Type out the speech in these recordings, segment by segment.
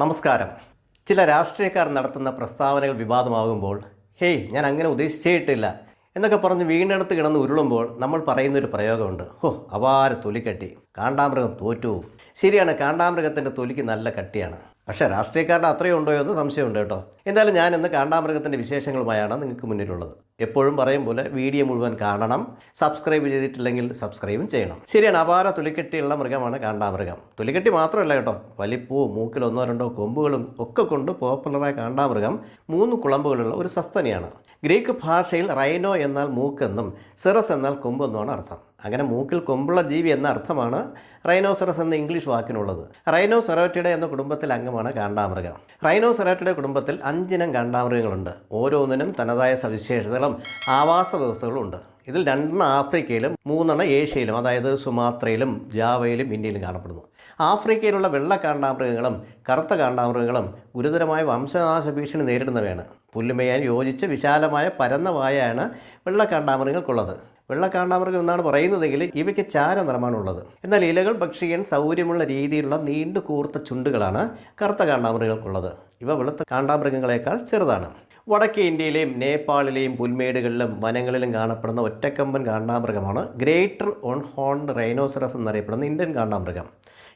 നമസ്കാരം. ചില രാഷ്ട്രീയക്കാർ നടത്തുന്ന പ്രസ്താവനകൾ വിവാദമാകുമ്പോൾ ഹേയ് ഞാൻ അങ്ങനെ ഉദ്ദേശിച്ചിട്ടില്ല എന്നൊക്കെ പറഞ്ഞ് വീണ്ടെടുത്ത് കിടന്ന് ഉരുളുമ്പോൾ നമ്മൾ പറയുന്നൊരു പ്രയോഗമുണ്ട്. ഹോ അപാര തൊലിക്കട്ടി. കാണ്ടാമൃഗം തോറ്റു. ശരിയാണ് കാണ്ടാമൃഗത്തിന്റെ തൊലിക്ക് നല്ല കട്ടിയാണ്. പക്ഷേ രാഷ്ട്രീയക്കാരുടെ അത്രയും ഉണ്ടോ എന്ന് സംശയമുണ്ട് കേട്ടോ. എന്തായാലും ഞാൻ ഇന്ന് കാണ്ടാമൃഗത്തിന്റെ വിശേഷങ്ങളുമായാണ് നിങ്ങൾക്ക് മുന്നിലുള്ളത്. എപ്പോഴും പറയും പോലെ വീഡിയോ മുഴുവൻ കാണണം സബ്സ്ക്രൈബ് ചെയ്തിട്ടില്ലെങ്കിൽ സബ്സ്ക്രൈബും ചെയ്യണം. ശരിയാണ് അപാര തുലിക്കെട്ടിയുള്ള മൃഗമാണ് കാണ്ടാമൃഗം. തുലിക്കെട്ടി മാത്രമല്ല കേട്ടോ വലിപ്പവും മൂക്കിൽ ഒന്നോ രണ്ടോ കൊമ്പുകളും ഒക്കെ കൊണ്ട് പോപ്പുലറായ കാണ്ടാമൃഗം മൂന്ന് കുളമ്പുകളുള്ള ഒരു സസ്തനിയാണ്. ഗ്രീക്ക് ഭാഷയിൽ റൈനോ എന്നാൽ മൂക്കെന്നും സിറസ് എന്നാൽ കൊമ്പെന്നുമാണ് അർത്ഥം. അങ്ങനെ മൂക്കിൽ കൊമ്പുള്ള ജീവി എന്ന അർത്ഥമാണ് റൈനോസറസ് എന്ന ഇംഗ്ലീഷ് വാക്കിനുള്ളത്. റൈനോ സെറോറ്റിയുടെ എന്ന കുടുംബത്തിൽ അംഗമാണ് കാണ്ടാമൃഗം. റൈനോ സെറോറ്റിയുടെ കുടുംബത്തിൽ അഞ്ചിനം കാണ്ടാമൃഗങ്ങളുണ്ട്. ഓരോന്നിനും തനതായ സവിശേഷതകളും ആവാസ വ്യവസ്ഥകളും ഉണ്ട്. ഇതിൽ രണ്ടെണ്ണം ആഫ്രിക്കയിലും മൂന്നെണ്ണം ഏഷ്യയിലും അതായത് സുമാത്രയിലും ജാവയിലും ഇന്ത്യയിലും കാണപ്പെടുന്നു. ആഫ്രിക്കയിലുള്ള വെള്ള കാണ്ടാമൃഗങ്ങളും കറുത്ത കാണ്ടാമൃഗങ്ങളും ഗുരുതരമായ വംശനാശ ഭീഷണി നേരിടുന്നവയാണ്. പുല്ലുമേയാൻ യോജിച്ച് വിശാലമായ പരന്ന വായാണ് വെള്ളക്കാണ്ടാമൃഗങ്ങൾക്കുള്ളത്. വെള്ളക്കാണ്ടാമൃഗം വെള്ള എന്നാണ് പറയുന്നതെങ്കിൽ ഇവയ്ക്ക് ചാര നിറമാണുള്ളത്. എന്നാൽ ഇലകൾ ഭക്ഷിക്കാൻ സൗകര്യമുള്ള രീതിയിലുള്ള നീണ്ടു കൂർത്ത ചുണ്ടുകളാണ് കറുത്ത കാണ്ടാമൃഗങ്ങൾക്കുള്ളത്. ഇവ വെളുത്ത കാണ്ടാമൃഗങ്ങളെക്കാൾ ചെറുതാണ്. വടക്കേ ഇന്ത്യയിലെയും നേപ്പാളിലെയും പുൽമേടുകളിലും വനങ്ങളിലും കാണപ്പെടുന്ന ഒറ്റക്കമ്പൻ കാണ്ടാമൃഗമാണ് ഗ്രേറ്റർ ഓൺ ഹോൺ റൈനോസറസ് എന്നറിയപ്പെടുന്ന ഇന്ത്യൻ കാണ്ടാമൃഗം.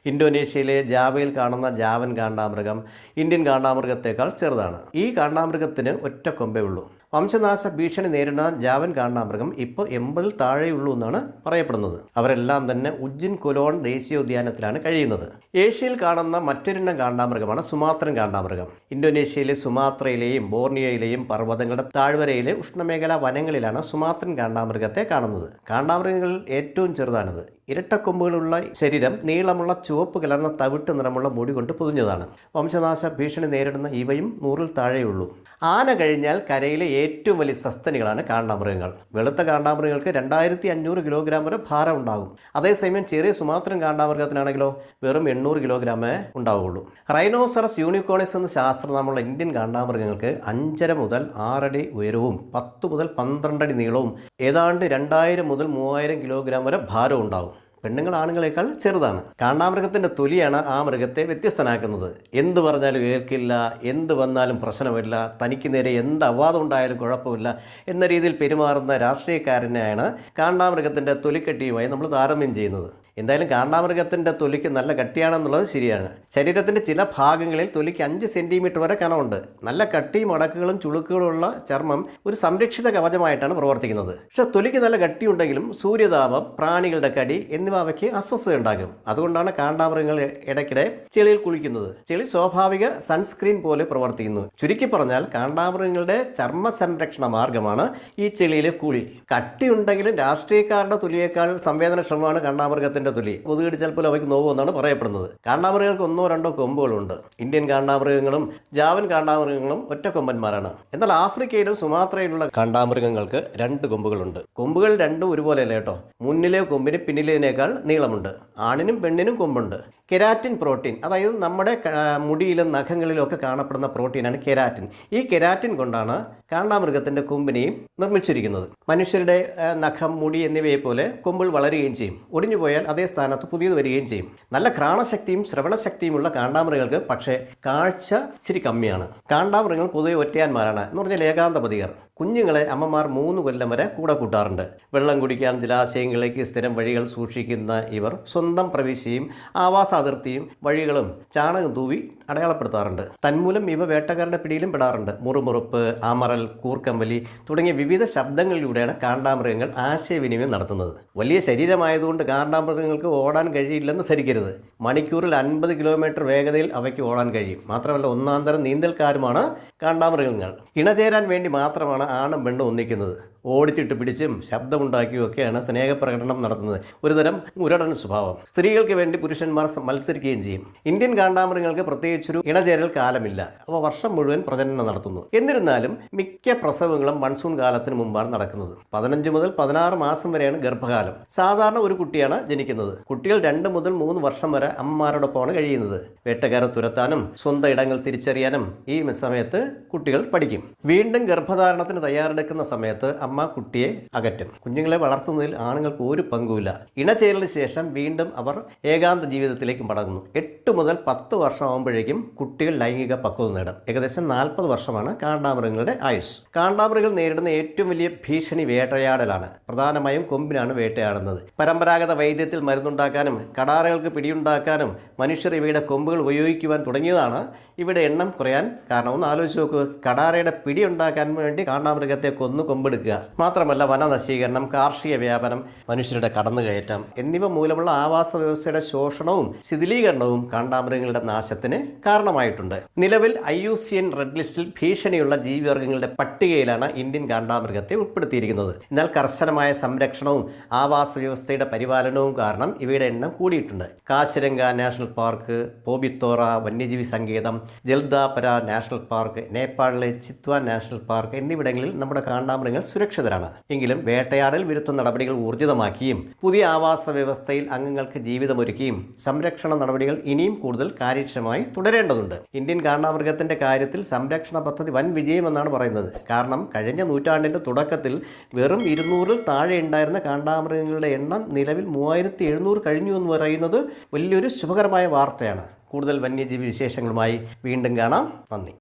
ഇന്തോനേഷ്യയിലെ ജാവയിൽ കാണുന്ന ജാവൻ കാണ്ടാമൃഗം ഇന്ത്യൻ കാണ്ടാമൃഗത്തേക്കാൾ ചെറുതാണ്. ഈ കാണ്ടാമൃഗത്തിന് ഒറ്റ കൊമ്പേ ഉള്ളൂ. വംശനാശ ഭീഷണി നേരിടുന്ന ജാവൻ കാണ്ടാമൃഗം ഇപ്പോൾ എൺപതിൽ താഴെയുള്ളൂ എന്നാണ് പറയപ്പെടുന്നത്. അവരെല്ലാം തന്നെ ഉജ്ജിൻ കൊലോൺ ദേശീയോദ്യാനത്തിലാണ് കഴിയുന്നത്. ഏഷ്യയിൽ കാണുന്ന മറ്റൊരെണ്ണം കാണ്ടാമൃഗമാണ് സുമാത്രൻ കാണ്ടാമൃഗം. ഇന്തോനേഷ്യയിലെ സുമാത്രയിലെയും ബോർണിയയിലെയും പർവതങ്ങളുടെ താഴ്വരയിലെ ഉഷ്ണമേഖലാ വനങ്ങളിലാണ് സുമാത്രൻ കാണ്ടാമൃഗത്തെ കാണുന്നത്. കാണ്ടാമൃഗങ്ങളിൽ ഏറ്റവും ചെറുതാണിത്. ഇരട്ടക്കൊമ്പുകളുള്ള ശരീരം നീളമുള്ള ചുവപ്പ് കലർന്ന തവിട്ട് നിറമുള്ള മുടി കൊണ്ട് പൊതിഞ്ഞതാണ്. വംശനാശ ഭീഷണി നേരിടുന്ന ഇവയും നൂറിൽ താഴെയുള്ളൂ. ആന കഴിഞ്ഞാൽ കരയിലെ ഏറ്റവും വലിയ സസ്തനികളാണ് കാണ്ടാമൃഗങ്ങൾ. വെളുത്ത കാണ്ടാമൃഗങ്ങൾക്ക് രണ്ടായിരത്തി അഞ്ഞൂറ് കിലോഗ്രാം വരെ ഭാരം ഉണ്ടാകും. അതേസമയം ചെറിയ സുമാത്രൻ കാണ്ടാമൃഗത്തിനാണെങ്കിലോ വെറും എണ്ണൂറ് കിലോഗ്രാമേ ഉണ്ടാവുകയുള്ളൂ. റൈനോസറസ് യൂണിക്കോണിസ് എന്ന ശാസ്ത്രനാമമുള്ള ഇന്ത്യൻ കാണ്ടാമൃഗങ്ങൾക്ക് അഞ്ചര മുതൽ ആറടി ഉയരവും പത്ത് മുതൽ പന്ത്രണ്ടടി നീളവും ഏതാണ്ട് രണ്ടായിരം മുതൽ മൂവായിരം കിലോഗ്രാം വരെ ഭാരവും ഉണ്ടാവും. പെണ്ണുങ്ങൾ ആണുങ്ങളെക്കാൾ ചെറുതാണ്. കാണ്ടാമൃഗത്തിന്റെ തൊലിയാണ് ആ മൃഗത്തെ വ്യത്യസ്തനാക്കുന്നത്. എന്ത് പറഞ്ഞാലും ഏൽക്കില്ല എന്ത് വന്നാലും പ്രശ്നമില്ല തനിക്ക് നേരെ എന്ത് അവാദം ഉണ്ടായാലും കുഴപ്പമില്ല എന്ന രീതിയിൽ പെരുമാറുന്ന രാഷ്ട്രീയക്കാരനെയാണ് കാണ്ടാമൃഗത്തിന്റെ തൊലിക്കെട്ടിയുമായി നമ്മൾ താരതമ്യം ചെയ്യുന്നത്. എന്തായാലും കാണ്ടാമൃഗത്തിന്റെ തൊലിക്ക് നല്ല കട്ടിയാണെന്നുള്ളത് ശരിയാണ്. ശരീരത്തിന്റെ ചില ഭാഗങ്ങളിൽ തൊലിക്ക് അഞ്ച് സെന്റിമീറ്റർ വരെ കനമുണ്ട്. നല്ല കട്ടിയും അടക്കുകളും ചുളുക്കുകളുള്ള ചർമ്മം ഒരു സംരക്ഷിത കവചമായിട്ടാണ് പ്രവർത്തിക്കുന്നത്. പക്ഷേ തൊലിക്ക് നല്ല കട്ടിയുണ്ടെങ്കിലും സൂര്യതാപം പ്രാണികളുടെ കടി എന്നിവ അവയ്ക്ക് അസ്വസ്ഥത ഉണ്ടാകും. അതുകൊണ്ടാണ് കാണ്ടാമൃഗങ്ങൾ ഇടയ്ക്കിടെ ചെളിയിൽ കുളിക്കുന്നത്. ചെളി സ്വാഭാവിക സൺസ്ക്രീൻ പോലെ പ്രവർത്തിക്കുന്നു. ചുരുക്കി പറഞ്ഞാൽ കാണ്ടാമൃഗങ്ങളുടെ ചർമ്മ സംരക്ഷണ മാർഗമാണ് ഈ ചെളിയിലെ കുളി. കട്ടിയുണ്ടെങ്കിലും രാഷ്ട്രീയക്കാരുടെ തൊലിയേക്കാൾ സംവേദനക്ഷമമാണ് കാണ്ടാമൃഗത്തിന്റെ തൊലി. കൊതുകടിച്ചാൽ ചിലപ്പോൾ അവയ്ക്ക് നോവുമെന്നാണ് പറയപ്പെടുന്നത്. കാണ്ടാമൃഗങ്ങൾക്ക് ഒന്നോ രണ്ടോ കൊമ്പുകളുണ്ട്. ഇന്ത്യൻ കാണ്ടാമൃഗങ്ങളും ജാവൻ കാണ്ടാമൃഗങ്ങളും ഒറ്റ കൊമ്പന്മാരാണ്. എന്നാൽ ആഫ്രിക്കയിലും സുമാത്രയിലുള്ള കാണ്ടാമൃഗങ്ങൾക്ക് രണ്ട് കൊമ്പുകളുണ്ട്. കൊമ്പുകൾ രണ്ടും ഒരുപോലെയല്ല കേട്ടോ? മുന്നിലെ കൊമ്പിന് പിന്നിലേതിനേക്കാൾ നീളമുണ്ട്. ആണിനും പെണ്ണിനും കൊമ്പുണ്ട്. കെരാറ്റിൻ പ്രോട്ടീൻ അതായത് നമ്മുടെ മുടിയിലും നഖങ്ങളിലും ഒക്കെ കാണപ്പെടുന്ന പ്രോട്ടീനാണ് കെരാറ്റിൻ. ഈ കെരാറ്റിൻ കൊണ്ടാണ് കാണ്ടാമൃഗത്തിന്റെ കൊമ്പിനെയും നിർമ്മിച്ചിരിക്കുന്നത്. മനുഷ്യരുടെ നഖം മുടി എന്നിവയെ പോലെ കൊമ്പിൾ വളരുകയും ചെയ്യും. ഒടിഞ്ഞു പോയാൽ അതേ സ്ഥാനത്ത് പുതിയത് വരികയും ചെയ്യും. നല്ല ഘ്രാണശക്തിയും ശ്രവണശക്തിയുമുള്ള കാണ്ടാമൃഗങ്ങൾക്ക് പക്ഷേ കാഴ്ച ഇച്ചിരി കമ്മിയാണ്. കാണ്ടാമൃഗങ്ങൾ പൊതുവെ ഒറ്റയാന്മാരാണ്. എന്ന് പറഞ്ഞാൽ ഏകാന്തപതികർ. കുഞ്ഞുങ്ങളെ അമ്മമാർ മൂന്ന് കൊല്ലം വരെ കൂടെ കൂട്ടാറുണ്ട്. വെള്ളം കുടിക്കാൻ ജലാശയങ്ങളിലേക്ക് സ്ഥിരം വഴികൾ സൂക്ഷിക്കുന്ന ഇവർ സ്വന്തം പ്രവേശിയും ആവാസ അതിർത്തിയും വഴികളും ചാണകം തൂവി അടയാളപ്പെടുത്താറുണ്ട്. തന്മൂലം ഇവ വേട്ടക്കാരുടെ പിടിയിലും പെടാറുണ്ട്. മുറുമുറുപ്പ് അമറൽ കൂർക്കമ്പലി തുടങ്ങിയ വിവിധ ശബ്ദങ്ങളിലൂടെയാണ് കാണ്ടാമൃഗങ്ങൾ ആശയവിനിമയം നടത്തുന്നത്. വലിയ ശരീരമായതുകൊണ്ട് കാണ്ടാമൃഗങ്ങൾക്ക് ഓടാൻ കഴിയില്ലെന്ന് ധരിക്കരുത്. മണിക്കൂറിൽ അൻപത് കിലോമീറ്റർ വേഗതയിൽ അവയ്ക്ക് ഓടാൻ കഴിയും. മാത്രമല്ല ഒന്നാം തരം നീന്തൽക്കാരുമാണ് കാണ്ടാമൃഗങ്ങൾ ഇണചേരാൻ വേണ്ടി മാത്രമാണ് ആണും പെണ്ണും ഒന്നിക്കുന്നത്. ഓടിച്ചിട്ട് പിടിച്ചും ശബ്ദമുണ്ടാക്കിയും ഒക്കെയാണ് സ്നേഹപ്രകടനം നടത്തുന്നത്. ഒരുതരം ഉരടൻ സ്വഭാവം. സ്ത്രീകൾക്ക് വേണ്ടി പുരുഷന്മാർ മത്സരിക്കുകയും ചെയ്യും. ഇന്ത്യൻ കാണ്ടാമൃഗങ്ങൾക്ക് പ്രത്യേകിച്ചൊരു ഇണചേരൽ കാലമില്ല. അവ വർഷം മുഴുവൻ പ്രജനനം നടത്തുന്നു. എന്നിരുന്നാലും മിക്ക പ്രസവങ്ങളും മൺസൂൺ കാലത്തിന് മുമ്പാണ് നടക്കുന്നത്. പതിനഞ്ച് മുതൽ പതിനാറ് മാസം വരെയാണ് ഗർഭകാലം. സാധാരണ ഒരു കുട്ടിയാണ് ജനിക്കുന്നത്. കുട്ടികൾ രണ്ട് മുതൽ മൂന്ന് വർഷം വരെ അമ്മമാരോടൊപ്പമാണ് കഴിയുന്നത്. വേട്ടക്കാരെ തുരത്താനും സ്വന്തം ഇടങ്ങൾ തിരിച്ചറിയാനും ഈ സമയത്ത് കുട്ടികൾ പഠിക്കും. വീണ്ടും ഗർഭധാരണത്തിന് തയ്യാറെടുക്കുന്ന സമയത്ത് അമ്മ കുട്ടിയെ അകറ്റും. കുഞ്ഞുങ്ങളെ വളർത്തുന്നതിൽ ആണുങ്ങൾക്ക് ഒരു പങ്കുമില്ല. ഇണചേരലിന് ശേഷം വീണ്ടും അവർ ഏകാന്ത ജീവിതത്തിലേക്ക് മടങ്ങുന്നു. എട്ട് മുതൽ പത്ത് വർഷം ആകുമ്പോഴേക്കും കുട്ടികൾ ലൈംഗിക പക്വത നേടും. ഏകദേശം നാൽപ്പത് വർഷമാണ് കാണ്ടാമൃഗങ്ങളുടെ ആയുസ്. കാണ്ടാമൃഗങ്ങൾ നേരിടുന്ന ഏറ്റവും വലിയ ഭീഷണി വേട്ടയാടലാണ്. പ്രധാനമായും കൊമ്പിനാണ് വേട്ടയാടുന്നത്. പരമ്പരാഗത വൈദ്യത്തിൽ മരുന്നുണ്ടാക്കാനും കടാറകൾക്ക് പിടിയുണ്ടാക്കാനും മനുഷ്യർ ഇവയുടെ കൊമ്പുകൾ ഉപയോഗിക്കുവാൻ തുടങ്ങിയതാണ് ഇവിടെ എണ്ണം കുറയാൻ കാരണം ഒന്ന് ആലോചിച്ച് നോക്കുക കടാറയുടെ പിടി ഉണ്ടാക്കാൻ വേണ്ടി കാണ്ടാമൃഗത്തെ കൊന്നു കൊമ്പെടുക്കുക. മാത്രമല്ല വനനശീകരണം കാർഷിക വ്യാപനം മനുഷ്യരുടെ കടന്നുകയറ്റം എന്നിവ മൂലമുള്ള ആവാസ വ്യവസ്ഥയുടെ ശോഷണവും ശിഥിലീകരണവും കാണ്ടാമൃഗങ്ങളുടെ നാശത്തിന് കാരണമായിട്ടുണ്ട്. നിലവിൽ I U C N red ലിസ്റ്റിൽ ഭീഷണിയുള്ള ജീവിവർഗങ്ങളുടെ പട്ടികയിലാണ് ഇന്ത്യൻ കാണ്ടാമൃഗത്തെ ഉൾപ്പെടുത്തിയിരിക്കുന്നത്. എന്നാൽ കർശനമായ സംരക്ഷണവും ആവാസ വ്യവസ്ഥയുടെ പരിപാലനവും കാരണം ഇവയുടെ എണ്ണം കൂടിയിട്ടുണ്ട്. കാശിരംഗ നാഷണൽ പാർക്ക് പോബിത്തോറ വന്യജീവി സങ്കേതം ജൽദാപര നാഷണൽ പാർക്ക് നേപ്പാളിലെ ചിത്വാൻ നാഷണൽ പാർക്ക് എന്നിവിടങ്ങളിൽ നമ്മുടെ കാണ്ടാമൃഗങ്ങൾ സുരക്ഷിതരാണ്. എങ്കിലും വേട്ടയാടൽ വിരുദ്ധ നടപടികൾ ഊർജിതമാക്കിയും പുതിയ ആവാസ വ്യവസ്ഥയിൽ അംഗങ്ങൾക്ക് ജീവിതമൊരുക്കിയും സംരക്ഷണ നടപടികൾ ഇനിയും കൂടുതൽ കാര്യക്ഷമമായി തുടരേണ്ടതുണ്ട്. ഇന്ത്യൻ കാണ്ടാമൃഗത്തിന്റെ കാര്യത്തിൽ സംരക്ഷണ പദ്ധതി വൻ വിജയമെന്നാണ് പറയുന്നത്. കാരണം കഴിഞ്ഞ നൂറ്റാണ്ടിന്റെ തുടക്കത്തിൽ വെറും ഇരുന്നൂറിൽ താഴെ ഉണ്ടായിരുന്ന കാണ്ടാമൃഗങ്ങളുടെ എണ്ണം നിലവിൽ മൂവായിരത്തി എഴുന്നൂറ് കഴിഞ്ഞു എന്ന് പറയുന്നത് വലിയൊരു ശുഭകരമായ വാർത്തയാണ്. കൂടുതൽ വന്യജീവി വിശേഷങ്ങളുമായി വീണ്ടും കാണാം. നന്ദി.